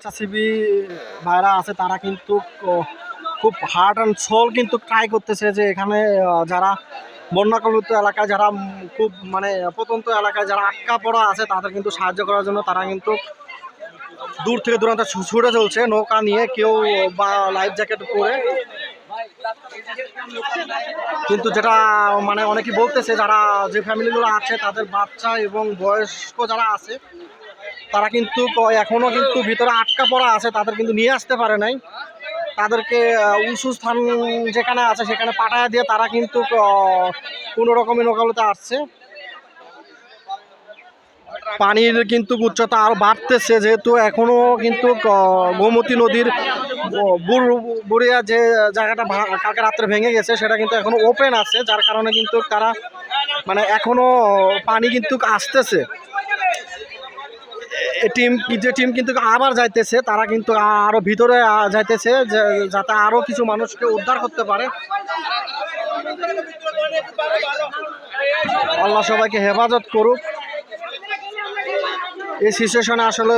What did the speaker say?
স্বেচ্ছাসেবী ভাইরা আছে, তারা কিন্তু খুব হার্ট অ্যান্ড সোল কিন্তু ট্রাই করতেছে যে এখানে যারা বন্যাকবলিত এলাকায়, যারা খুব মানে প্রত্যন্ত এলাকায় যারা আটকা পড়া আছে, তাদের কিন্তু সাহায্য করার জন্য তারা কিন্তু দূর থেকে দূরান্ত ছুটে চলছে, নৌকা নিয়ে কেউ বা লাইফ জ্যাকেট পরে। কিন্তু যেটা মানে অনেকে বলতেছে, যারা যে ফ্যামিলিগুলো আছে, তাদের বাচ্চা এবং বয়স্ক যারা আছে তারা কিন্তু ক- এখনও কিন্তু ভিতরে আটকা পড়া আছে, তাদের কিন্তু নিয়ে আসতে পারে নাই। তাদেরকে উঁচু স্থান যেখানে আছে সেখানে পাঠায় দিয়ে তারা কিন্তু কোনো রকমের নৌকাগুলোতে আসছে। পানির কিন্তু উচ্চতা আরও বাড়তেছে, যেহেতু এখনও কিন্তু গোমতী নদীর বুড়িয়া যে জায়গাটা কালকে রাত্রে ভেঙে গেছে, সেটা কিন্তু এখনও ওপেন আছে, যার কারণে কিন্তু তারা মানে এখনও পানি কিন্তু আসতেছে। টিম যে টিম কিন্তু আবার যাইতেছে, তারা কিন্তু আরও ভিতরে যাইতেছে যাতে আরও কিছু মানুষকে উদ্ধার করতে পারে। আল্লাহ সবাইকে হেফাজত করুক। এই সিচুয়েশনে আসলে